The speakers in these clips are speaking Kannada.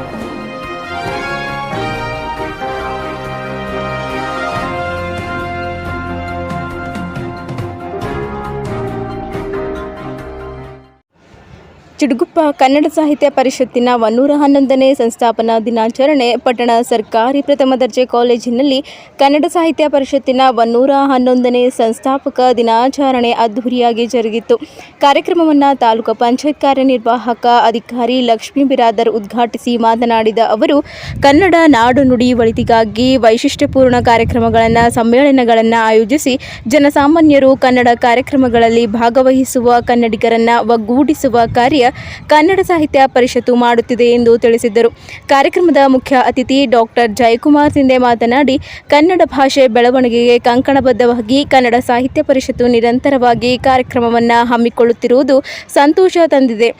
Thank you. ಚಿಡುಗುಪ್ಪ ಕನ್ನಡ ಸಾಹಿತ್ಯ ಪರಿಷತ್ತಿನ ಒನ್ನೂರ ಹನ್ನೊಂದನೇ ಸಂಸ್ಥಾಪನಾ ದಿನಾಚರಣೆ, ಪಟ್ಟಣ ಸರ್ಕಾರಿ ಪ್ರಥಮ ದರ್ಜೆ ಕಾಲೇಜಿನಲ್ಲಿ ಕನ್ನಡ ಸಾಹಿತ್ಯ ಪರಿಷತ್ತಿನ ಒನ್ನೂರ ಹನ್ನೊಂದನೇ ಸಂಸ್ಥಾಪಕ ದಿನಾಚರಣೆ ಅದ್ಧೂರಿಯಾಗಿ ಜರುಗಿತು. ಕಾರ್ಯಕ್ರಮವನ್ನು ತಾಲೂಕು ಪಂಚಾಯತ್ ಕಾರ್ಯನಿರ್ವಾಹಕ ಅಧಿಕಾರಿ ಲಕ್ಷ್ಮೀ ಬಿರಾದರ್ ಉದ್ಘಾಟಿಸಿ ಮಾತನಾಡಿದ ಅವರು, ಕನ್ನಡ ನಾಡು ನುಡಿ ಒಳಿತಿಗಾಗಿ ವೈಶಿಷ್ಟ್ಯಪೂರ್ಣ ಕಾರ್ಯಕ್ರಮಗಳನ್ನು, ಸಮ್ಮೇಳನಗಳನ್ನು ಆಯೋಜಿಸಿ ಜನಸಾಮಾನ್ಯರು ಕನ್ನಡ ಕಾರ್ಯಕ್ರಮಗಳಲ್ಲಿ ಭಾಗವಹಿಸುವ ಕನ್ನಡಿಗರನ್ನು ಒಗ್ಗೂಡಿಸುವ ಕಾರ್ಯ ಕನ್ನಡ ಸಾಹಿತ್ಯ ಪರಿಷತ್ತು ಮಾಡುತ್ತಿದೆ ಎಂದು ತಿಳಿಸಿದ್ದರು. ಕಾರ್ಯಕ್ರಮದ ಮುಖ್ಯ ಅತಿಥಿ ಡಾಕ್ಟರ್ ಜಯಕುಮಾರ್ ಸಿಂಧೆ ಮಾತನಾಡಿ, ಕನ್ನಡ ಭಾಷೆ ಬೆಳವಣಿಗೆಗೆ ಕಂಕಣಬದ್ಧವಾಗಿ ಕನ್ನಡ ಸಾಹಿತ್ಯ ಪರಿಷತ್ತು ನಿರಂತರವಾಗಿ ಕಾರ್ಯಕ್ರಮವನ್ನು ಹಮ್ಮಿಕೊಳ್ಳುತ್ತಿರುವುದು ಸಂತೋಷ ತಂದಿದೆ.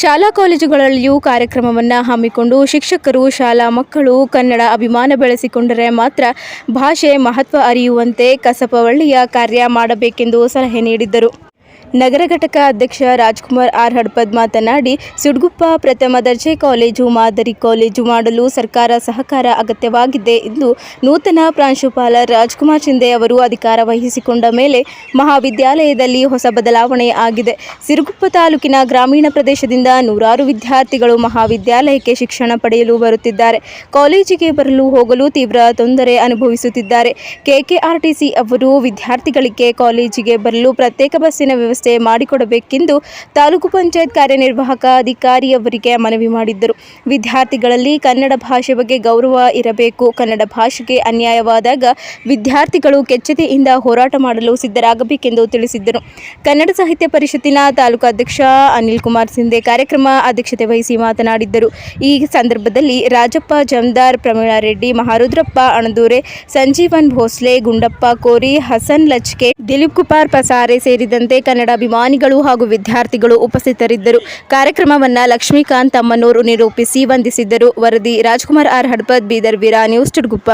ಶಾಲಾ ಕಾಲೇಜುಗಳಲ್ಲಿಯೂ ಕಾರ್ಯಕ್ರಮವನ್ನು ಹಮ್ಮಿಕೊಂಡು ಶಿಕ್ಷಕರು, ಶಾಲಾ ಮಕ್ಕಳು ಕನ್ನಡ ಅಭಿಮಾನ ಬೆಳೆಸಿಕೊಂಡರೆ ಮಾತ್ರ ಭಾಷೆ ಮಹತ್ವ ಅರಿಯುವಂತೆ ಕಸಪವಳ್ಳಿಯ ಕಾರ್ಯ ಮಾಡಬೇಕೆಂದು ಸಲಹೆ ನೀಡಿದ್ದರು. ನಗರ ಘಟಕ ಅಧ್ಯಕ್ಷ ರಾಜ್ಕುಮಾರ್ ಆರ್ ಹಡ್ಪದ್ ಮಾತನಾಡಿ, ಸುಡ್ಗುಪ್ಪ ಪ್ರಥಮ ದರ್ಜೆ ಕಾಲೇಜು ಮಾದರಿ ಕಾಲೇಜು ಮಾಡಲು ಸರ್ಕಾರ ಸಹಕಾರ ಅಗತ್ಯವಾಗಿದೆ ಎಂದು ನೂತನ ಪ್ರಾಂಶುಪಾಲ ರಾಜ್ಕುಮಾರ್ ಶಿಂದೆ ಅವರು ಅಧಿಕಾರ ವಹಿಸಿಕೊಂಡ ಮೇಲೆ ಮಹಾವಿದ್ಯಾಲಯದಲ್ಲಿ ಹೊಸ ಬದಲಾವಣೆ ಆಗಿದೆ. ಸಿರುಗುಪ್ಪ ತಾಲೂಕಿನ ಗ್ರಾಮೀಣ ಪ್ರದೇಶದಿಂದ ನೂರಾರು ವಿದ್ಯಾರ್ಥಿಗಳು ಮಹಾವಿದ್ಯಾಲಯಕ್ಕೆ ಶಿಕ್ಷಣ ಪಡೆಯಲು ಬರುತ್ತಿದ್ದಾರೆ. ಕಾಲೇಜಿಗೆ ಬರಲು ಹೋಗಲು ತೀವ್ರ ತೊಂದರೆ ಅನುಭವಿಸುತ್ತಿದ್ದಾರೆ. ಕೆಕೆಆರ್ಟಿಸಿ ಅವರು ವಿದ್ಯಾರ್ಥಿಗಳಿಗೆ ಕಾಲೇಜಿಗೆ ಬರಲು ಪ್ರತ್ಯೇಕ ಬಸ್ಸಿನ ವ್ಯವಸ್ಥೆ ಮಾಡಿಕೊಡಬೇಕೆಂದು ತಾಲೂಕು ಪಂಚಾಯತ್ ಕಾರ್ಯನಿರ್ವಾಹಕ ಅಧಿಕಾರಿಯವರಿಗೆ ಮನವಿ ಮಾಡಿದ್ದರು. ವಿದ್ಯಾರ್ಥಿಗಳಲ್ಲಿ ಕನ್ನಡ ಭಾಷೆ ಬಗ್ಗೆ ಗೌರವ ಇರಬೇಕು. ಕನ್ನಡ ಭಾಷೆಗೆ ಅನ್ಯಾಯವಾದಾಗ ವಿದ್ಯಾರ್ಥಿಗಳು ಕೆಚ್ಚತೆಯಿಂದ ಹೋರಾಟ ಮಾಡಲು ಸಿದ್ಧರಾಗಬೇಕೆಂದು ತಿಳಿಸಿದ್ದರು. ಕನ್ನಡ ಸಾಹಿತ್ಯ ಪರಿಷತ್ತಿನ ತಾಲೂಕು ಅಧ್ಯಕ್ಷ ಅನಿಲ್ ಕುಮಾರ್ ಸಿಂಧೆ ಕಾರ್ಯಕ್ರಮ ಅಧ್ಯಕ್ಷತೆ ವಹಿಸಿ ಮಾತನಾಡಿದ್ದರು. ಈ ಸಂದರ್ಭದಲ್ಲಿ ರಾಜಪ್ಪ, ಜಮದಾರ್ ಪ್ರಮೀಳಾ ರೆಡ್ಡಿ ಮಹಾರುದ್ರಪ್ಪ, ಅಣದೂರೆ, ಸಂಜೀವನ್ ಭೋಸ್ಲೆ, ಗುಂಡಪ್ಪ ಕೋರಿ, ಹಸನ್ ಲಚ್ಕೆ, ದಿಲೀಪ್ ಕುಮಾರ್ ಪಸಾರೆ ಸೇರಿದಂತೆ ಕನ್ನಡ ಅಭಿಮಾನಿಗಳು ಹಾಗೂ ವಿದ್ಯಾರ್ಥಿಗಳು ಉಪಸ್ಥಿತರಿದ್ದರು. ಕಾರ್ಯಕ್ರಮವನ್ನು ಲಕ್ಷ್ಮೀಕಾಂತ್ ತಮ್ಮನೂರು ನಿರೂಪಿಸಿ ವಂದಿಸಿದ್ದರು. ವರದಿ ರಾಜ್ಕುಮಾರ್ ಆರ್ ಹಡ್ಪದ್, ಬೀದರ್ ವೀರಾ, ನ್ಯೂಸ್ ಚಿಡುಗುಪ್ಪ.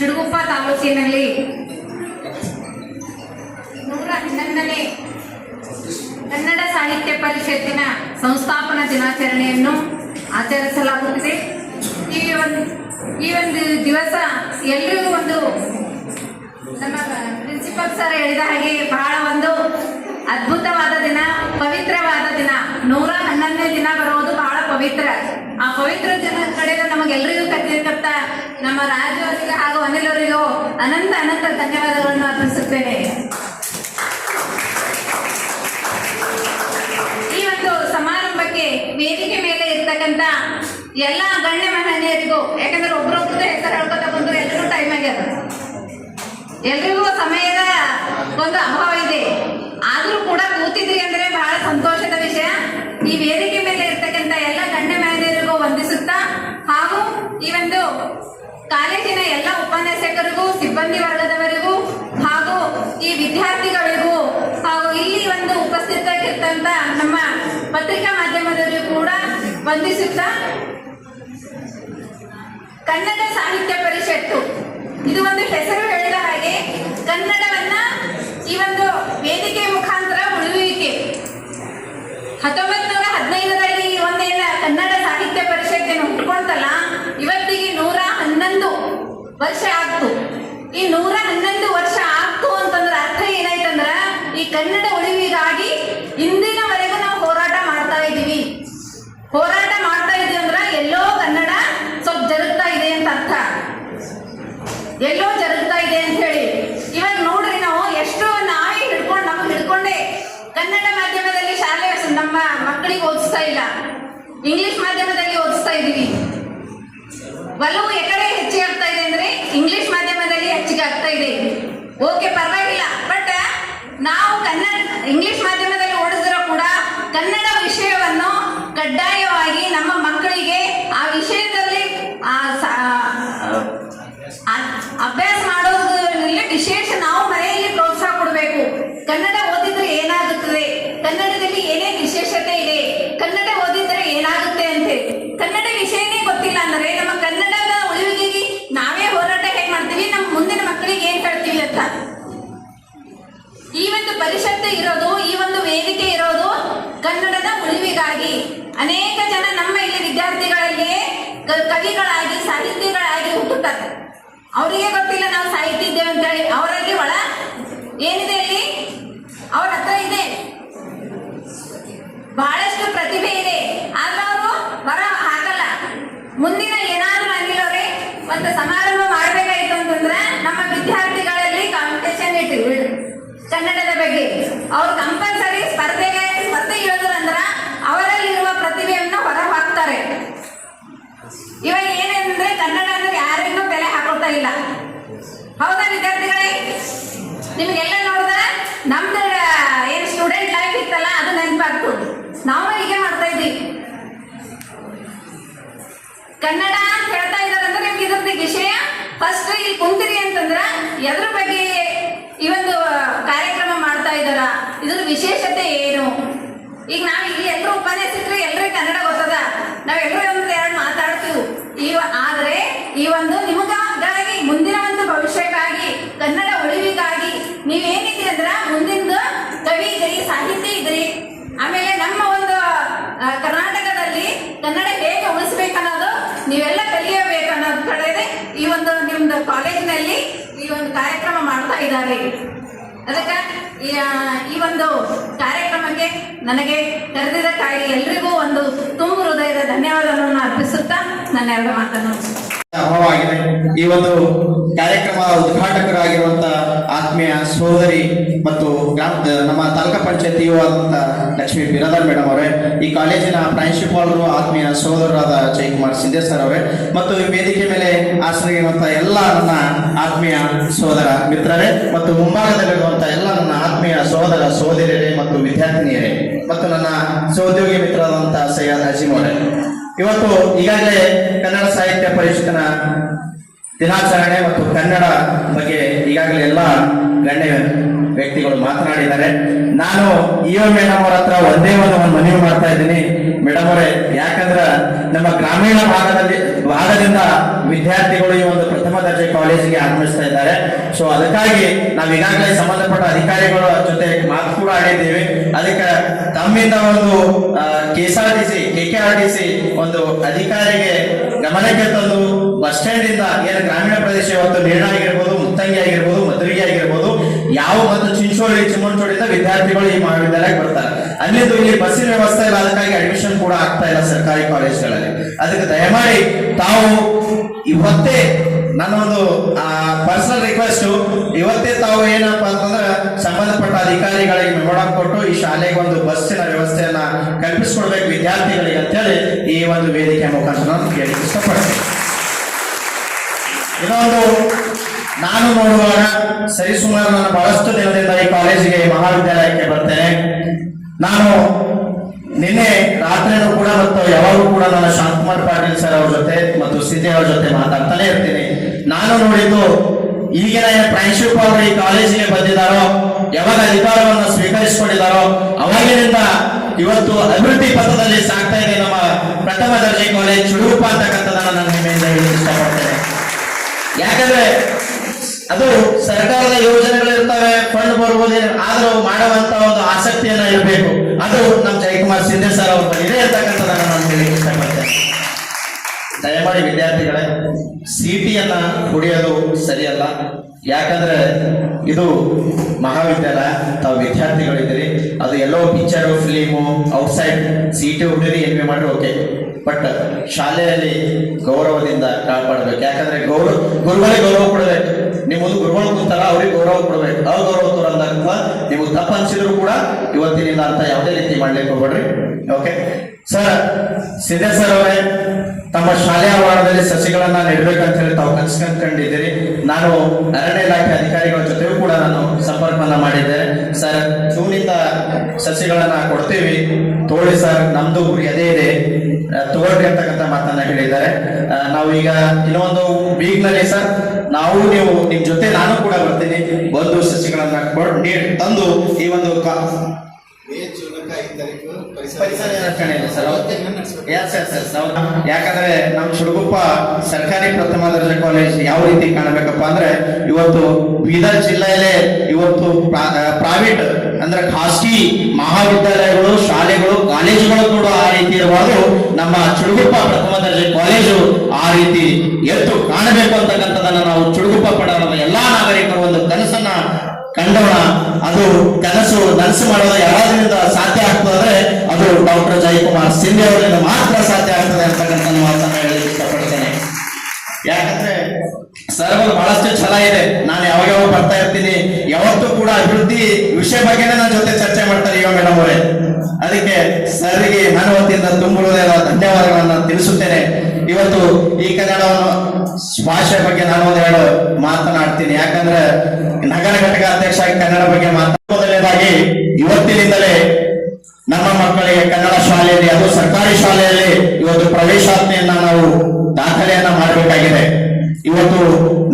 ಚಿಡುಗುಪ್ಪ ತಾಲೂಕಿನಲ್ಲಿ ಕನ್ನಡ ಸಾಹಿತ್ಯ ಪರಿಷತ್ತಿನ ಸಂಸ್ಥಾಪನಾ ದಿನಾಚರಣೆಯನ್ನು ಆಚರಿಸಲಾಗುತ್ತಿದೆ. ಈ ಒಂದು ಈ ಒಂದು ದಿವಸ ಎಲ್ಲರಿಗೂ ಒಂದು ನಮ್ಮ ಪ್ರಿನ್ಸಿಪಲ್ ಸರ್ ಹೇಳಿದ ಹಾಗೆ ಬಹಳ ಒಂದು ಅದ್ಭುತವಾದ ದಿನ, ಪವಿತ್ರವಾದ ದಿನ. ನೂರ ಹನ್ನೊಂದನೇ ದಿನ ಬರೋದು ಬಹಳ ಪವಿತ್ರ. ಆ ಪವಿತ್ರ ದಿನ ಕಡೆಗೆ ನಮಗೆಲ್ಲರಿಗೂ ಕತ್ತಿರ್ತಕ್ಕ ನಮ್ಮ ರಾಜ್ಯವರಿಗೆ ಹಾಗೂ ಅನಿಲ್ ಅವರಿಗೂ ಅನಂತ ಅನಂತ ಧನ್ಯವಾದಗಳನ್ನು ಅರ್ಪಿಸುತ್ತೇನೆ. ಈ ಒಂದು ಸಮಾರಂಭಕ್ಕೆ ವೇದಿಕೆ ಮೇಲೆ ಇರ್ತಕ್ಕಂಥ ಎಲ್ಲ ಗಣ್ಯ ಮಹನೀಯರಿಗೂ ಯಾಕಂದ್ರೆ ಒಬ್ರೊಬ್ರದ್ದು ಹೆಸರು ಹೇಳ್ಕೊತ ಎಲ್ರಿಗೂ ಸಮಯದ ಒಂದು ಅಭಾವ ಇದೆ ಆದ್ರೂ ಕೂಡ ಕೂತಿದ್ರಿ ಅಂದ್ರೆ ಬಹಳ ಸಂತೋಷದ ವಿಷಯ. ಈ ವೇದಿಕೆ ಮೇಲೆ ಇರ್ತಕ್ಕಂಥ ಎಲ್ಲ ಗಣ್ಯ ಮಹಿಳೆಯರಿಗೂ ವಂದಿಸುತ್ತಾ, ಹಾಗೂ ಈ ಒಂದು ಕಾಲೇಜಿನ ಎಲ್ಲ ಉಪನ್ಯಾಸಕರಿಗೂ, ಸಿಬ್ಬಂದಿ ವರ್ಗದವರಿಗೂ, ಹಾಗೂ ಈ ವಿದ್ಯಾರ್ಥಿಗಳಿಗೂ, ಹಾಗೂ ಇಲ್ಲಿ ಒಂದು ಉಪಸ್ಥಿತರಾಗಿರ್ತಂತ ನಮ್ಮ ಪತ್ರಿಕಾ ಮಾಧ್ಯಮದವರಿಗೂ ಕೂಡ ವಂದಿಸುತ್ತಾ, ಕನ್ನಡ ಸಾಹಿತ್ಯ ಪರಿಷತ್ತು. ಇದು ಒಂದು ಹೆಸರು ಹೇಳಿದ ಹಾಗೆ ಕನ್ನಡವನ್ನ ಈ ಒಂದು ವೇದಿಕೆ ಮುಖಾಂತರ ಉಳಿಯುವಿಕೆ ಹತ್ತೊಂಬತ್ತು ಹದಿನೈದರಲ್ಲಿ ಒಂದೇನ ಕನ್ನಡ ಸಾಹಿತ್ಯ ಪರಿಷತ್ತಿನ ಹುಟ್ಕೊಂತಲ್ಲ ಇವತ್ತಿಗೆ ನೂರ ಹನ್ನೊಂದು ವರ್ಷ ಆಗ್ತು. ಈ ನೂರ ಹನ್ನೊಂದು ವರ್ಷ ಆಗ್ತು ಅಂತಂದ್ರೆ ಅರ್ಥ ಏನಾಯ್ತಂದ್ರ, ಈ ಕನ್ನಡ ಉಳಿವಿಗಾಗಿ ಇಂದಿನವರೆಗೂ ನಾವು ಹೋರಾಟ ಮಾಡ್ತಾ ಇದ್ದೀವಿ ಹೋರಾಟ ಮಾಡ್ತಾ ಇದೀವಿ ಅಂದ್ರ ಎಲ್ಲೋ ಕನ್ನಡ ಸ್ವಲ್ಪ ಜರುಗ್ತಾ ಇದೆ ಅಂತ ಅರ್ಥ ಎಲ್ಲೋ ಜರುಗ್ತಾ ಇದೆ ಅಂತ ಹೇಳಿ. ಇವಾಗ ನೋಡ್ರಿ ನಾವು ಎಷ್ಟು ನಾಯಿ ಹಿಡ್ಕೊಂಡು ನಮ್ಗೆ ಹಿಡ್ಕೊಂಡೆ ಕನ್ನಡ ಮಾಧ್ಯಮದಲ್ಲಿ ಶಾಲೆ ನಮ್ಮ ಮಕ್ಕಳಿಗೆ ಓದಿಸ್ತಾ ಇಲ್ಲ. ಇಂಗ್ಲಿಷ್ ಮಾಧ್ಯಮದಲ್ಲಿ ಓದಿಸ್ತಾ ಇದ್ದೀವಿ ಒಲವು ಎಕಡೆ ಹೆಚ್ಚಿಗೆ ಆಗ್ತಾ ಇದೆ ಅಂದ್ರೆ ಇಂಗ್ಲಿಷ್ ಮಾಧ್ಯಮದಲ್ಲಿ ಹೆಚ್ಚಿಗೆ ಆಗ್ತಾ ಇದೆ. ಓಕೆ ಪರವಾಗಿಲ್ಲ. ಪರಿಷತ್ತು ಇರೋದು, ಈ ಒಂದು ವೇದಿಕೆ ಇರೋದು ಕನ್ನಡದ ಉಳಿವಿಗಾಗಿ. ಅನೇಕ ಜನ ನಮ್ಮ ಇಲ್ಲಿ ವಿದ್ಯಾರ್ಥಿಗಳಲ್ಲಿ ಕವಿಗಳಾಗಿ ಸಾಹಿತಿಗಳಾಗಿ ಹುಟ್ಟುತ್ತಾರೆ. ಅವರಿಗೆ ಗೊತ್ತಿಲ್ಲ ನಾವು ಸಾಹಿತ್ಯ ಇದ್ದೇವೆ ಅಂತೇಳಿ. ಅವರಲ್ಲಿ ಒಳ ಏನಿದೆ ಇಲ್ಲಿ? ಅವ್ರ ಹತ್ರ ಇದೆ. ಬಹಳಷ್ಟು ಪ್ರತಿಭೆ ಇದೆ. ಆದ್ರೆ ಅವರು ಬರ ಹಾಕಲ್ಲ ಮುಂದಿನ ಏನಾದ್ರೂ ಅನಿಲವ್ರೆ ಒಂದು ಸಮಾರಂಭ ಮಾಡಬೇಕಾಯ್ತು ಅಂತಂದ್ರೆ ನಮ್ಮ ವಿದ್ಯಾರ್ಥಿಗಳಲ್ಲಿ ಕಾಂಪಿಟೇಷನ್ ಇಟ್ಟಿವಿ ಕನ್ನಡದ ಬಗ್ಗೆ ಅವ್ರು ಕಂಪಲ್ಸರಿ ಸ್ಪರ್ಧೆಗೆ ಸ್ಪರ್ಧೆ ಇಳಿದ್ರು ಅಂದ್ರ ಅವರಲ್ಲಿರುವ ಪ್ರತಿಭೆಯನ್ನ ಹೊರ ಹಾಕ್ತಾರೆ ಇವಾಗ ಏನಂದ್ರೆ ಕನ್ನಡ ಅಂದ್ರೆ ಯಾರಿಗೂ ಬೆಲೆ ಹಾಕೋತಾ ಇಲ್ಲ. ಹೌದಾ ವಿದ್ಯಾರ್ಥಿಗಳೇ? ನಿಮ್ಗೆಲ್ಲ ನೋಡಿದ್ರೆ ನಮ್ದು ಏನ್ ಸ್ಟೂಡೆಂಟ್ ಲೈಫ್ ಇತ್ತಲ್ಲ, ಅದು ನೆನಪಾಗ್ತು. ನಾವು ಹೀಗೆ ಮಾಡ್ತಾ ಇದ್ದೀವಿ ಕನ್ನಡ ಅಂತ ಹೇಳ್ತಾ ಇದ್ದಾರೆ ಅಂದ್ರೆ ನಿಮ್ಗೆ ಇದ್ರದ್ದು ವಿಷಯ. ಫಸ್ಟ್ ಇಲ್ಲಿ ಕುಂತಿರಿ ಅಂತಂದ್ರ ಎದ್ರ ಬಗ್ಗೆ ಈ ಒಂದು ಕಾರ್ಯಕ್ರಮ ಮಾಡ್ತಾ ಇದ್ದಾರ ಇದ್ರ ವಿಶೇಷತೆ ಏನು? ಈಗ ನಾವು ಇಲ್ಲಿ ಎಲ್ಲರೂ ಉಪನ್ಯಾಸಿಕ್ರು ಎಲ್ಲರೂ ಕನ್ನಡ ಗೊತ್ತದ? ನಾವ್ ಎಲ್ಲರೂ ಒಂದು ಎರಡು ಮಾತಾಡ್ತೀವಿ. ಈ ಆದ್ರೆ ಈ ಒಂದು ನಿಮಗಾಗಿ, ಮುಂದಿನ ಒಂದು ಭವಿಷ್ಯಕ್ಕಾಗಿ, ಕನ್ನಡ ಉಳಿವಿಗಾಗಿ ನೀವೇನಿದ್ರಿ ಅಂದ್ರ ಮುಂದಿನ ಕವಿ ಇದ್ರಿ, ಸಾಹಿತ್ಯ ಇದ್ರಿ. ಆಮೇಲೆ ನಮ್ಮ ಒಂದು ಕರ್ನಾಟಕದಲ್ಲಿ ಕನ್ನಡ ಹೇಗೆ ಉಳಿಸ್ಬೇಕನ್ನೋದು ನೀವೆಲ್ಲ ಕಲಿಯಬೇಕು ಅನ್ನೋದು ಕಡೆದೆ ಈ ಒಂದು ನಿಮ್ದು ಕಾಲೇಜಿನಲ್ಲಿ ಈ ಒಂದು ಕಾರ್ಯಕ್ರಮ ಮಾಡ್ತಾ ಇದ್ದಾರೆ. ಅದಕ್ಕೆ ಈ ಒಂದು ಕಾರ್ಯಕ್ರಮಕ್ಕೆ ನನಗೆ ಕರೆದಿದ್ದಕ್ಕಾಗಿ ಎಲ್ರಿಗೂ ಒಂದು ತುಂಬ ಹೃದಯದ ಧನ್ಯವಾದಗಳನ್ನು ಅರ್ಪಿಸುತ್ತಾ ನನ್ನ ಎರಡು ಮಾತನ್ನು ಅಭಾವವಾಗಿದೆ ಈ ಒಂದು ಕಾರ್ಯಕ್ರಮ ಉದ್ಘಾಟಕರಾಗಿರುವಂತಹ ಆತ್ಮೀಯ ಸೋದರಿ ಮತ್ತು ಗ್ರಾಮ, ನಮ್ಮ ತಾಲೂಕಾ ಪಂಚಾಯತಿಯು ಆದಂತ ಲಕ್ಷ್ಮೀ ಬಿರಾದರ್ ಮೇಡಮ್ ಅವರೇ, ಈ ಕಾಲೇಜಿನ ಪ್ರಾಂಶುಪಾಲರು ಆತ್ಮೀಯ ಸೋದರರಾದ ಜಯಕುಮಾರ್ ಸಿಂಧೆ ಸರ್ ಅವರೇ, ಮತ್ತು ಈ ವೇದಿಕೆ ಮೇಲೆ ಆಶ್ರಯಿರುವಂತಹ ಎಲ್ಲ ನನ್ನ ಆತ್ಮೀಯ ಸೋದರ ಮಿತ್ರರೇ, ಮತ್ತು ಮುಂಭಾಗದಲ್ಲಿರುವಂತಹ ಎಲ್ಲ ನನ್ನ ಆತ್ಮೀಯ ಸೋದರ ಸೋದರಿಯರೇ ಮತ್ತು ವಿದ್ಯಾರ್ಥಿನಿಯರೇ, ಮತ್ತು ನನ್ನ ಸಹೋದ್ಯೋಗಿ ಮಿತ್ರರಾದಂತಹ ಸೈಯದ್ ಅಜೀಮ್ ಇವತ್ತು ಈಗಾಗಲೇ ಕನ್ನಡ ಸಾಹಿತ್ಯ ಪರಿಷತ್ತಿನ ದಿನಾಚರಣೆ ಮತ್ತು ಕನ್ನಡ ಬಗ್ಗೆ ಈಗಾಗಲೇ ಎಲ್ಲ ಗಣ್ಯ ವ್ಯಕ್ತಿಗಳು ಮಾತನಾಡಿದ್ದಾರೆ. ನಾನು ಇಒ ಮೇಡಮ್ ಅವರ ಹತ್ರ ಒಂದೇ ಒಂದು ಒಂದು ಮನವಿ ಮಾಡ್ತಾ ಇದ್ದೀನಿ. ಮೇಡಮ್ ಅವರೇ ಯಾಕಂದ್ರ ನಮ್ಮ ಗ್ರಾಮೀಣ ಭಾಗದಲ್ಲಿ, ಭಾಗದಿಂದ ವಿದ್ಯಾರ್ಥಿಗಳು ಈ ಒಂದು ಪ್ರಥಮ ದರ್ಜೆ ಕಾಲೇಜಿಗೆ ಆಗಮಿಸ್ತಾ ಇದ್ದಾರೆ. ಸೊ ಅದಕ್ಕಾಗಿ ನಾವು ಈಗಾಗಲೇ ಸಂಬಂಧಪಟ್ಟ ಅಧಿಕಾರಿಗಳ ಜೊತೆ ಮಾತು ಕೂಡ ಆಡಿದ್ದೀವಿ. ಅದಕ್ಕೆ ತಮ್ಮಿಂದ ಒಂದು K S R T C K K R T C ಒಂದು ಅಧಿಕಾರಿಗೆ ಗಮನಕ್ಕೆ ತಂದು ಬಸ್ ಸ್ಟ್ಯಾಂಡ್ ಇಂದ ಏನು ಗ್ರಾಮೀಣ ಪ್ರದೇಶ ಇವತ್ತು ನೇಣ ಆಗಿರ್ಬೋದು, ಮುತ್ತಂಗಿ ಆಗಿರ್ಬೋದು, ಮಧುರಿಗೆ ಆಗಿರ್ಬೋದು, ಯಾವ ಒಂದು ಚಿಂಚೋಳಿ ಚಿಮ್ಮಂಚೋಳಿಂದ ವಿದ್ಯಾರ್ಥಿಗಳು ಈ ಮಹಾವಿದ್ಯಾಲಯಕ್ಕೆ ಬರ್ತಾರೆ. ಅಲ್ಲಿಂದ ಇಲ್ಲಿ ಬಸ್ಸಿನ ವ್ಯವಸ್ಥೆ ಇಲ್ಲ ಅದಕ್ಕಾಗಿ ಅಡ್ಮಿಷನ್ ಕೂಡ ಆಗ್ತಾ ಇಲ್ಲ ಸರ್ಕಾರಿ ಕಾಲೇಜ್ಗಳಲ್ಲಿ. ಅದಕ್ಕೆ ದಯಮಾಡಿ ತಾವು ಇವತ್ತೇ ನನ್ನ ಒಂದು ಪರ್ಸನಲ್ ರಿಕ್ವೆಸ್ಟ್ ಇವತ್ತೇ ತಾವು ಏನಪ್ಪಾ ಅಂತಂದ್ರೆ ಸಂಬಂಧಪಟ್ಟ ಅಧಿಕಾರಿಗಳಿಗೆ ಮೆಮೊರಾಂ ಕೊಟ್ಟು ಈ ಶಾಲೆಗೆ ಒಂದು ಬಸ್ಸಿನ ವ್ಯವಸ್ಥೆಯನ್ನ ಕಲ್ಪಿಸಿಕೊಡ್ಬೇಕು ವಿದ್ಯಾರ್ಥಿಗಳಿಗೆ ಅಂತೇಳಿ ಈ ಒಂದು ವೇದಿಕೆ ಮುಖಾಂತರ ನಾನು ಕೇಳಿ ಇಷ್ಟಪಡ್ತೀನಿ. ಇನ್ನೊಂದು, ನಾನು ನೋಡುವಾಗ ಸರಿಸುಮಾರು ನಾನು ಬಹಳಷ್ಟು ದಿನದಿಂದ ಈ ಕಾಲೇಜಿಗೆ ಮಹಾವಿದ್ಯಾಲಯಕ್ಕೆ ಬರ್ತೇನೆ. ನಾನು ನಿನ್ನೆ ರಾತ್ರಿನೂ ಕೂಡ ಮತ್ತು ಯಾವಾಗೂ ಕೂಡ ನನ್ನ ಶಾಂತಕುಮಾರ್ ಪಾಟೀಲ್ ಸರ್ ಅವ್ರ ಜೊತೆ ಮತ್ತು ಸಿದ್ದೆ ಅವ್ರ ಜೊತೆ ಮಾತಾಡ್ತಾನೆ ಇರ್ತೀನಿ. ನಾನು ನೋಡಿದ್ದು ಈಗಿನ ಪ್ರಾಂಶುಪ್ ಅವರು ಈ ಕಾಲೇಜಿಗೆ ಬಂದಿದ್ದಾರೋ, ಯಾವಾಗ ಅಧಿಕಾರವನ್ನು ಸ್ವೀಕರಿಸಿಕೊಂಡಿದ್ದಾರೋ, ಅವಾಗಿನಿಂದ ಇವತ್ತು ಅಭಿವೃದ್ಧಿ ಪಥದಲ್ಲಿ ಸಾಗ್ತಾ ಇದೆ ನಮ್ಮ ಪ್ರಥಮ ದರ್ಜೆ ಕಾಲೇಜ್ ಚುಡುಗುಪ್ಪ ಅಂತಕ್ಕಂಥದ್ದನ್ನು ನಾನು ನಿಮ್ಮೆಯಿಂದ ಹೇಳಿ ಇಷ್ಟಪಡ್ತೇನೆ. ಯಾಕಂದ್ರೆ ಅದು ಸರ್ಕಾರದ ಯೋಜನೆಗಳು ಇರ್ತವೆ ಫಂಡ್ ಬರ್ಬೋದೇ ಆದ್ರೂ ಮಾಡುವಂತ ಒಂದು ಆಸಕ್ತಿಯನ್ನ ಇರಬೇಕು. ಅದು ನಮ್ಮ ಜಯಕುಮಾರ್ ಸಿಂಧೆ ಸರ್ ಅವ್ರ ಇದೆ ಇರ್ತಕ್ಕಂಥದ್ದನ್ನು ನಾನು ಹೇಳಲಿಕ್ಕೆ ದಯಮಾಡಿ ವಿದ್ಯಾರ್ಥಿಗಳೇ ಸಿಟಿಯನ್ನ ಕುಡಿಯೋದು ಸರಿಯಲ್ಲ. ಯಾಕಂದ್ರೆ ಇದು ಮಹಾವಿದ್ಯಾಲಯ, ತಾವು ವಿದ್ಯಾರ್ಥಿಗಳಿದ್ದೀರಿ. ಅದು ಎಲ್ಲೋ ಪಿಕ್ಚರು, ಫಿಲಿಮು, ಔಟ್ಸೈಡ್ ಸಿಟಿ ಹುಡುಗರಿ ಎಂ ಮಾಡಿ ಓಕೆ. ಬಟ್ ಶಾಲೆಯಲ್ಲಿ ಗೌರವದಿಂದ ಕಾಪಾಡಬೇಕು. ಯಾಕಂದ್ರೆ ಗೌರವ ಗುರುಗಳಿಗೆ ಗೌರವ ಕೊಡಬೇಕು. ನೀವು ಒಂದು ಗುರುಗಳು ಕೂತಾರ ಅವ್ರಿಗೆ ಗೌರವ ಕೊಡಬೇಕು. ಗೌರವ ತೋರಂದಾಗ ನೀವು ತಪ್ಪು ಅನ್ಸಿದ್ರು ಕೂಡ ಇವತ್ತಿನಿಂದ ಅಂತ ಯಾವುದೇ ರೀತಿ ಮಾಡ್ಲಿಕ್ಕೆ ಹೋಗ್ಬೇಡ್ರಿ. ಓಕೆ ಸರ್ ಸಿದ್ದೆ ಸರ್ ಅವರೇ ತಮ್ಮ ಶಾಲೆಯ ಆವರಣದಲ್ಲಿ ಸಸಿಗಳನ್ನ ನೆಡಬೇಕಂತ ಹೇಳಿ ತಾವು ಕನಸು ಕಂಡಿದ್ದೀರಿ ನಾನು ಅರಣ್ಯ ಇಲಾಖೆ ಅಧಿಕಾರಿಗಳ ಜೊತೆಗೂ ಕೂಡ ನಾನು ಸಂಪರ್ಕವನ್ನ ಮಾಡಿದ್ದೆ ಸರ್, ಜೂನಿಂದ ಸಸಿಗಳನ್ನ ಕೊಡ್ತೀವಿ. ತೋಳಿ ಸರ್, ನಮ್ದು ಗುರಿ ಇದೆ. ತಗೊಳ್ರಿ ಅಂತಕ್ಕಂಥ ಮಾತನ್ನ ಹೇಳಿದ್ದಾರೆ. ನಾವು ಈಗ ಇನ್ನೊಂದು ವೀಕ್ನಲ್ಲಿ ಸರ್, ನಾವು ನೀವು ನಿಮ್ ಜೊತೆ ನಾನು ಕೂಡ ಬರ್ತೀನಿ. ಒಂದು ಸಸಿಗಳನ್ನ ಕೊಡ್ ತಂದು ಈ ಒಂದು ಪರಿಸರ ಸರ್. ಯಾಕಂದ್ರೆ ನಮ್ಮ ಚುಡುಗುಪ್ಪ ಸರ್ಕಾರಿ ಪ್ರಥಮ ದರ್ಜೆ ಕಾಲೇಜ್ ಯಾವ ರೀತಿ ಕಾಣಬೇಕಪ್ಪ ಅಂದ್ರೆ ಇವತ್ತು ಬೀದರ್ ಜಿಲ್ಲೆಯಲ್ಲೇ ಇವತ್ತು ಪ್ರೈವೇಟ್ ಅಂದ್ರೆ ಖಾಸಗಿ ಮಹಾವಿದ್ಯಾಲಯಗಳು ಶಾಲೆಗಳು ಕಾಲೇಜುಗಳು ಕೂಡ ಆ ರೀತಿ ಇರಬಹುದು ನಮ್ಮ ಚುಡುಗುಪ್ಪ ಪ್ರಥಮ ದರ್ಜೆ ಕಾಲೇಜು ಆ ರೀತಿ ಎದ್ದು ಕಾಣಬೇಕು ಅಂತಕ್ಕಂಥದನ್ನ ನಾವು ಚುಡುಗುಪ್ಪ ಪಡೋಣ ಎಲ್ಲಾ ನಾಗರಿಕರು ಒಂದು ಕನಸನ್ನ ಕಂಡೋಣ ಅದು ಕನಸು ನನಸು ಮಾಡೋದು ಯಾರಾದ್ರಿಂದ ಸಾಧ್ಯ ಆಗ್ತದೆ ಅದು ಡಾಕ್ಟರ್ ಜಯಕುಮಾರ್ ಸಿಂಧೆ ಅವರಿಂದ ಮಾತ್ರ ಸಾಧ್ಯ ಆಗ್ತದೆ ಅಂತಕ್ಕಂಥ ಮಾತನ್ನ ಹೇಳಲಿಕ್ಕೆ ಇಷ್ಟಪಡ್ತೇನೆ. ಯಾಕಂದ್ರೆ ಸರ್ವರ್ ಬಹಳಷ್ಟು ಇದೆ. ನಾನು ಯಾವಾಗ ಯಾವಾಗ ಬರ್ತಾ ಇರ್ತೀನಿ. ಯಾವತ್ತೂ ಕೂಡ ಅಭಿವೃದ್ಧಿ ವಿಷಯ ಬಗ್ಗೆನೇ ನನ್ನ ಜೊತೆ ಚರ್ಚೆ ಮಾಡ್ತಾರೆ ಈಗ ಮೇಡಮ್ ಅವರೇ. ಅದಕ್ಕೆ ಸರ್ಗೆ ಮಾನವತಿಯಿಂದ ವತಿಯಿಂದ ಧನ್ಯವಾದಗಳನ್ನು ತಿಳಿಸುತ್ತೇನೆ. ಇವತ್ತು ಈ ಕನ್ನಡವನ್ನು ಭಾಷೆ ಬಗ್ಗೆ ನಾನು ಒಂದೆರಡು ಮಾತನಾಡ್ತೀನಿ. ಯಾಕಂದ್ರೆ ನಗರ ಘಟಕ ಅಧ್ಯಕ್ಷಾಗಿ ಕನ್ನಡ ಬಗ್ಗೆ ಮಾತಾಡ ಇವತ್ತಿನಿಂದಲೇ ನಮ್ಮ ಮಕ್ಕಳಿಗೆ ಕನ್ನಡ ಶಾಲೆಯಲ್ಲಿ, ಅದು ಸರ್ಕಾರಿ ಶಾಲೆಯಲ್ಲಿ ಇವತ್ತು ಪ್ರವೇಶಾಜ್ಞೆಯನ್ನ ನಾವು ದಾಖಲೆಯನ್ನ ಮಾಡಬೇಕಾಗಿದೆ. ಇವತ್ತು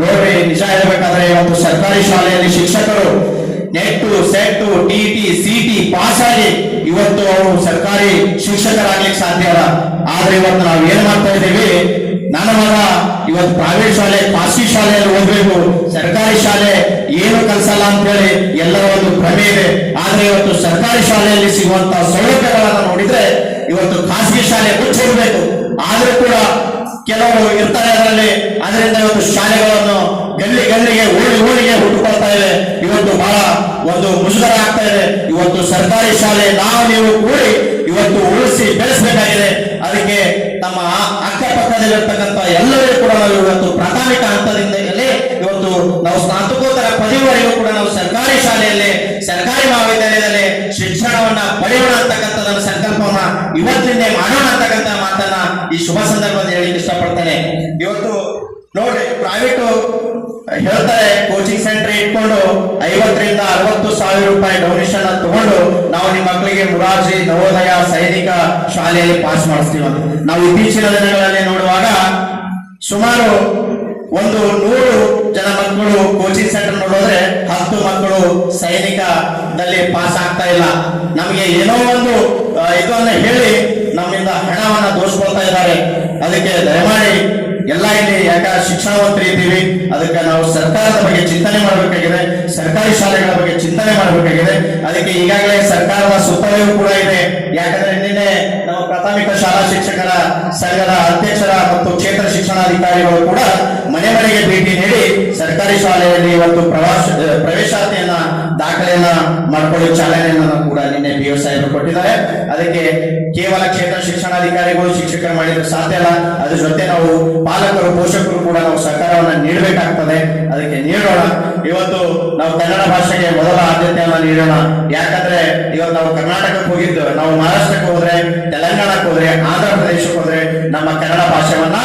ನೋಡ್ರಿ, ನಿಜ ಹೇಳ್ಬೇಕಾದ್ರೆ ಇವತ್ತು ಸರ್ಕಾರಿ ಶಾಲೆಯಲ್ಲಿ ಶಿಕ್ಷಕರು ನೆಟ್ಟು ಸೆಟ್ಟು ಟಿಟಿ ಸಿಟಿ ಪಾಸ್ ಆಗಿ ಇವತ್ತು ಅವರು ಸರ್ಕಾರಿ ಶಿಕ್ಷಕರಾಗ್ಲಿಕ್ಕೆ ಸಾಧ್ಯ ಅಲ್ಲ. ಆದ್ರೆ ಇವತ್ತು ನಾವು ಏನ್ ಮಾಡ್ತಾ ಇದ್ದೀವಿ? ನನ್ನ ಮಗ ಇವತ್ತು ಪ್ರೈವೇಟ್ ಶಾಲೆ, ಖಾಸಗಿ ಶಾಲೆಯಲ್ಲಿ ಓದ್ಬೇಕು. ಸರ್ಕಾರಿ ಶಾಲೆ ಏನು ಕಲ್ಸಲ್ಲ ಅಂತ ಹೇಳಿ ಎಲ್ಲರ ಒಂದು ಭ್ರಮೆ ಇದೆ. ಆದ್ರೆ ಇವತ್ತು ಸರ್ಕಾರಿ ಶಾಲೆಯಲ್ಲಿ ಸಿಗುವಂತ ಸೌಲಭ್ಯಗಳನ್ನ ನೋಡಿದ್ರೆ ಇವತ್ತು ಖಾಸಗಿ ಶಾಲೆ ಮುಚ್ಚಿರ್ಬೇಕು ಆದ್ರೂ ಕೂಡ ಕೆಲವರು ಇರ್ತಾರೆ ಅದರಲ್ಲಿ. ಅದರಿಂದ ಇವತ್ತು ಶಾಲೆಗಳನ್ನು ಗಲ್ಲಿ ಗಲ್ಲಿಗೆ, ಊರಿಗೆ ಊರಿಗೆ ಹುಟ್ಟುಕೊಳ್ತಾ ಇದೆ. ಇವತ್ತು ಬಹಳ ಒಂದು ಮುಜುಗರ ಆಗ್ತಾ ಇದೆ. ಇವತ್ತು ಸರ್ಕಾರಿ ಶಾಲೆ, ನಾವು ನೀವು ಕೂಡಿ ಇವತ್ತು ಉಳಿಸಿ ಬೆಳೆಸಬೇಕಾಗಿದೆ. ಅದಕ್ಕೆ ನಮ್ಮ ಅಕ್ಕಪಕ್ಕದಲ್ಲಿರ್ತಕ್ಕಂಥ ಎಲ್ಲರೂ ಕೂಡ ನಾವು ಇವತ್ತು ಪ್ರಾಥಮಿಕ ಹಂತದಿಂದಲೇ ಇವತ್ತು ನಾವು ಸ್ನಾತಕೋತ್ತರ ಪದವಿವರೆಗೂ ಕೂಡ ನಾವು ಸರ್ಕಾರಿ ಶಾಲೆಯಲ್ಲಿ ಸರ್ಕಾರಿ ಮಹಾವಿದ್ಯಾಲಯದಲ್ಲಿ ಶಿಕ್ಷಣವನ್ನ ಪಡೆಯೋಣ ಅಂತಕ್ಕಂಥ ಸಂಕಲ್ಪವನ್ನ ಇವತ್ತಿಂದ ಮಾಡೋಣ ಅಂತಕ್ಕಂಥ ಮಾತನ್ನ ಈ ಶುಭ ಸಂದರ್ಭದಲ್ಲಿ ಹೇಳಿಕ್ಕೆ ಇಷ್ಟಪಡ್ತೇನೆ. ಇವತ್ತು ನೋಡಿ ಪ್ರೈವೇಟ್ ಹೇಳ್ತಾರೆ ಕೋಚಿಂಗ್ ಸೆಂಟರ್ ಇಟ್ಕೊಂಡು ಐವತ್ತರಿಂದ ಅರವತ್ತು ಸಾವಿರ ರೂಪಾಯಿ ಡೊನೇಷನ್ ತಗೊಂಡು ನಾವು ನಿಮ್ಮ ಮಕ್ಕಳಿಗೆ ಮುರಾರ್ಜಿ ನವೋದಯ ಸೈನಿಕ ಶಾಲೆಯಲ್ಲಿ ಪಾಸ್ ಮಾಡಿಸ್ತೀವಿ ನಾವು ಇತ್ತೀಚಿನ ದಿನಗಳಲ್ಲಿ ನೋಡುವಾಗ ಸುಮಾರು ಒಂದು ನೂರು ಜನ ಮಕ್ಕಳು ಕೋಚಿಂಗ್ ಸೆಂಟರ್ ನೋಡಿದ್ರೆ ಹತ್ತು ಮಕ್ಕಳು ಸೈನಿಕದಲ್ಲಿ ಪಾಸ್ ಆಗ್ತಾ ಇಲ್ಲ. ನಮಗೆ ಏನೋ ಒಂದು ಇದನ್ನ ಹೇಳಿ ನಮ್ಮಿಂದ ಹಣವನ್ನ ದೋಸ್ಕೊಳ್ತಾ ಇದ್ದಾರೆ. ಅದಕ್ಕೆ ದಯಮಾಡಿ ಎಲ್ಲ ಇಲ್ಲಿ ಯಾಕ ಶಿಕ್ಷಣವಂತರಿ ಇದ್ದೀವಿ, ಅದಕ್ಕೆ ನಾವು ಸರ್ಕಾರದ ಬಗ್ಗೆ ಚಿಂತನೆ ಮಾಡಬೇಕಾಗಿದೆ, ಸರ್ಕಾರಿ ಶಾಲೆಗಳ ಬಗ್ಗೆ ಚಿಂತನೆ ಮಾಡಬೇಕಾಗಿದೆ. ಅದಕ್ಕೆ ಈಗಾಗಲೇ ಸರ್ಕಾರದ ಸುತ್ತಲೂ ಕೂಡ ಇದೆ. ಯಾಕಂದ್ರೆ ನಿನ್ನೆ ಪ್ರಾಥಮಿಕ ಶಾಲಾ ಶಿಕ್ಷಕರ ಸಂಘದ ಅಧ್ಯಕ್ಷರ ಮತ್ತು ಕ್ಷೇತ್ರ ಶಿಕ್ಷಣಾಧಿಕಾರಿಗಳು ಕೂಡ ಮನೆ ಮನೆಗೆ ಭೇಟಿ ನೀಡಿ ಸರ್ಕಾರಿ ಶಾಲೆಯಲ್ಲಿ ಒಂದು ಪ್ರವಾಸ ಪ್ರವೇಶಾತಿಯನ್ನ, ದಾಖಲೆಯನ್ನ ಮಾಡಿಕೊಳ್ಳಿ ಚಾಲನೆಯನ್ನ ಕೂಡ ನಿನ್ನೆ ಬಿ ಸಾಹೇಬರು ಕೊಟ್ಟಿದ್ದಾರೆ. ಅದಕ್ಕೆ ಕೇವಲ ಕ್ಷೇತ್ರ ಶಿಕ್ಷಣಾಧಿಕಾರಿಗಳು ಶಿಕ್ಷಕರು ಮಾಡಿದ್ರೆ ಸಾಧ್ಯ ಅಲ್ಲ. ಅದ್ರ ಜೊತೆ ನಾವು ಪಾಲಕರು, ಪೋಷಕರು ಕೂಡ ನಾವು ಸಹಕಾರವನ್ನ ನೀಡಬೇಕಾಗ್ತದೆ. ಅದಕ್ಕೆ ನೀಡೋಣ. ಇವತ್ತು ನಾವು ಕನ್ನಡ ಭಾಷೆಗೆ ಮೊದಲ ಆದ್ಯತೆಯನ್ನ ನೀಡೋಣ. ಯಾಕಂದ್ರೆ ಇವತ್ತು ನಾವು ಕರ್ನಾಟಕಕ್ಕೆ ಹೋಗಿದ್ದು, ನಾವು ಮಹಾರಾಷ್ಟ್ರಕ್ಕೆ ಹೋದ್ರೆ, ತೆಲಂಗಾಣಕ್ಕೆ ಹೋದ್ರೆ ಆಂಧ್ರ ಪ್ರದೇಶಕ್ಕೆ ಹೋದ್ರೆ ನಮ್ಮ ಕನ್ನಡ ಭಾಷೆವನ್ನ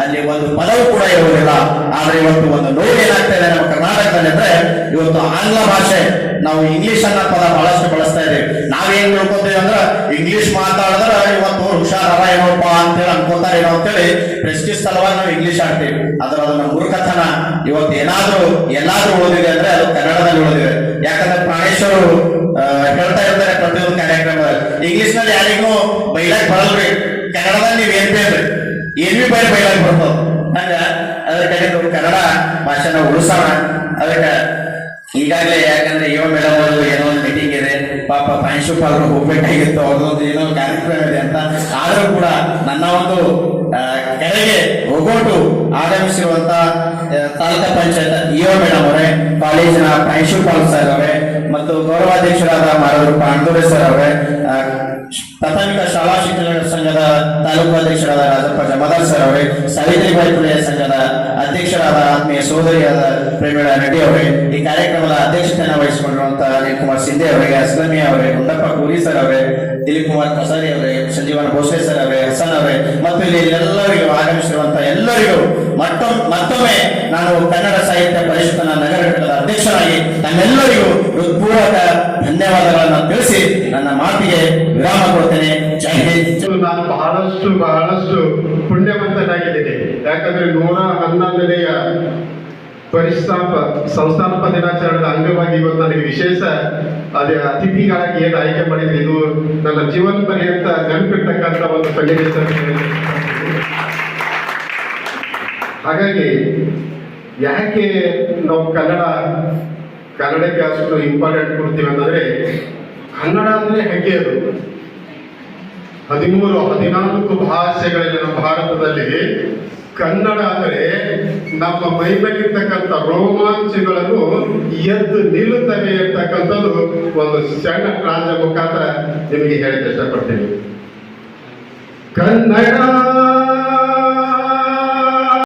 ಅಲ್ಲಿ ಒಂದು ಪದವು ಕೂಡ ಇರುವುದಿಲ್ಲ. ಆದ್ರೆ ಇವತ್ತು ಒಂದು ನೋಡಿ ಏನಾಗ್ತಾ ಇದೆ ನಮ್ಮ ಕರ್ನಾಟಕದಲ್ಲಿ ಅಂದ್ರೆ ಇವತ್ತು ಆಂಗ್ಲ ಭಾಷೆ, ನಾವು ಇಂಗ್ಲಿಷ್ ಅನ್ನ ಪದ ಬಹಳಷ್ಟು ಬಳಸ್ತಾ ಇದೆ ನಾವೇನ್ ತಿಳ್ಕೊತೀವಿ ಅಂದ್ರೆ ಇಂಗ್ಲಿಷ್ ಮಾತಾಡಿದ್ರೆ ಇವತ್ತು ಹುಷಾರಲ್ಲ ಏನೋಪ್ಪ ಅಂತೇಳಿ ಅನ್ಕೋತಾರೆ ಏನೋ ಅಂತೇಳಿ ಪ್ರೆಸ್ಟಿಸ್ ಸಲುವಾಗಿ ನಾವು ಇಂಗ್ಲಿಷ್ ಆಡ್ತೀವಿ. ಆದ್ರೆ ಅದನ್ನ ಮೂರ್ಖತನ. ಇವತ್ತು ಏನಾದ್ರೂ, ಎಲ್ಲಾದ್ರೂ ಉಳಿದಿದೆ ಅಂದ್ರೆ ಅದು ಕನ್ನಡದಲ್ಲಿ ಉಳಿದಿದೆ ಯಾಕಂದ್ರೆ ಪ್ರಾಣೇಶ್ವರು ಹೇಳ್ತಾ ಇರ್ತಾರೆ ಪ್ರತಿಯೊಂದು ಕಾರ್ಯಕ್ರಮದಲ್ಲಿ. ಇಂಗ್ಲಿಷ್ನಲ್ಲಿ ಯಾರಿಗೂ ಬೈಲಾಕ್ ಬರಲ್ರಿ. ಕನ್ನಡದಲ್ಲಿ ನೀವ್ ಏನ್ ಬೇಡ್ರಿ? ಏನ್ ಬಿ ಬೈಲ್ ಬೈಲಾಕ್ ಬರ್ತದ ಹಂಗ ಅದ್ರ ಕಡೆ ಕನ್ನಡ ಭಾಷೆನ ಉಳಿಸೋಣ. ಅದಕ್ಕೆ ಈಗಾಗಲೇ ಯಾಕಂದ್ರೆ ಯುವ ಮೇಡಮ್ ಅವರು ಏನೋ ಒಂದು ಮೀಟಿಂಗ್ ಇದೆ, ಪಾಪ ಪ್ರಾಂಶುಪಾಲರು ಹೋಗ್ಬೇಕಾಗಿತ್ತು, ಅವ್ರದೊಂದು ಏನೋ ಕಾರ್ಯಕ್ರಮ ಇದೆ ಅಂತ ಆದರೂ ಕೂಡ ನನ್ನ ಒಂದು ಕರೆಗೆ ಹೋಗೋಟು ಆಗಮಿಸಿರುವಂತ ತಾಲೂಕು ಪಂಚಾಯತ್ ಇಒ ಮೇಡಮ್ ಅವರೇ, ಕಾಲೇಜಿನ ಪ್ರಾಂಶುಪಾಲ್ ಸರ್ ಅವರೇ, ಮತ್ತು ಗೌರವಾಧ್ಯಕ್ಷರಾದ ಮಾರವರು ಪಾಂಡೂರೆ ಸರ್ ಅವರೇ ಪ್ರಾಥಮಿಕ ಶಾಲಾ ಶಿಕ್ಷಣ ಸಂಘದ ತಾಲೂಕು ಅಧ್ಯಕ್ಷರಾದ ರಾಜಪ್ಪ ಜಮಾದಾರ್ ಸರ್ ಅವರೇ ಸಾವಿತ್ರಿಬಾಯಿ ಪುಲೆಯ ಸಂಘದ ಅಧ್ಯಕ್ಷರಾದ ಆತ್ಮೀಯ ಸೋದರಿಯಾದ ಪ್ರೇಮಿಳ ನಟಿ ಅವರೇ, ಈ ಕಾರ್ಯಕ್ರಮದ ಅಧ್ಯಕ್ಷತೆಯನ್ನು ವಹಿಸಿಕೊಂಡಿರುವಂತಹ ಅನಿಲ್ ಕುಮಾರ್ ಸಿಂಧೆ ಅವರಿಗೆ ಅಸ್ಲಮಿ ಅವರೇ, ಗುಂಡಪ್ಪ ಕೂರಿ ಸರ್ ಅವರೇ, ದಿಲೀಪ್ ಕುಮಾರ್ ಕಸಾರಿ ಅವರೇ, ಸಂಜೀವನ ಭೋಸಲೆ ಸರ್ ಅವರೇ, ಹಸನ್ ಅವರೇ, ಮತ್ತು ಇಲ್ಲಿ ಎಲ್ಲರಿಗೂ ಆಗಮಿಸಿರುವಂತಹ ಎಲ್ಲರಿಗೂ ಮತ್ತೊಮ್ಮೆ ಮತ್ತೊಮ್ಮೆ ನಾನು ಕನ್ನಡ ಸಾಹಿತ್ಯ ಪರಿಷತ್ನ ನಗರ ಘಟಕದ ಅಧ್ಯಕ್ಷರಾಗಿ ನಮ್ಮೆಲ್ಲರಿಗೂ ಹೃತ್ಪೂರ್ವಕ ನನ್ನ ಮಾತಿಗೆ ವಿರಾಮ ಕೊಡ್ತೇನೆ. ಜೈ ಹಿಂದ್. ನಾನು ಬಹಳಷ್ಟು ಬಹಳಷ್ಟು ಪುಣ್ಯವಂತನಾಗಿದ್ದೇನೆ. ಯಾಕಂದ್ರೆ ನೂರ ಹನ್ನೊಂದನೆಯ ಪರಿಸ್ಥಾಪ, ಸಂಸ್ಥಾಪಕ ದಿನಾಚರಣೆಯ ಅಂಗವಾಗಿ ಇವತ್ತು ನನಗೆ ವಿಶೇಷ ಅದೇ ಅತಿಥಿಗಳಾಗಿ ಏನು ಆಯ್ಕೆ ಮಾಡಿದ್ರೆ. ಇದು ನನ್ನ ಜೀವನ ಪರ್ಯಂತ ನೆನಪಿರ್ತಕ್ಕಂಥ ಒಂದು ಸನ್ನಿವೇಶ ಹಾಗಾಗಿ ಯಾಕೆ ನಾವು ಕನ್ನಡ ಕನ್ನಡಕ್ಕೆ ಅಷ್ಟು ಇಂಪಾರ್ಟೆಂಟ್ ಕೊಡ್ತೀವಿ ಅಂತಂದ್ರೆ ಕನ್ನಡ ಅಂದ್ರೆ ಹೆಗ್ಗೆ ಅದು? ಹದಿಮೂರು, ಹದಿನಾಲ್ಕು ಭಾಷೆಗಳಲ್ಲಿ ನಮ್ಮ ಭಾರತದಲ್ಲಿ. ಕನ್ನಡ ಅಂದರೆ ನಮ್ಮ ಮೈಮೇಲಿರ್ತಕ್ಕಂಥ ರೋಮಾಂಚಗಳನ್ನು ಎದ್ದು ನಿಲ್ಲುತ್ತವೆ ಅಂತಕ್ಕಂಥದ್ದು ಒಂದು ಸಣ್ಣ ರಾಜ್ಯ ಮುಖಾಂತರ ನಿಮಗೆ ಹೇಳಕ್ಕೆ ಇಷ್ಟಪಡ್ತೀನಿ. ಕನ್ನಡ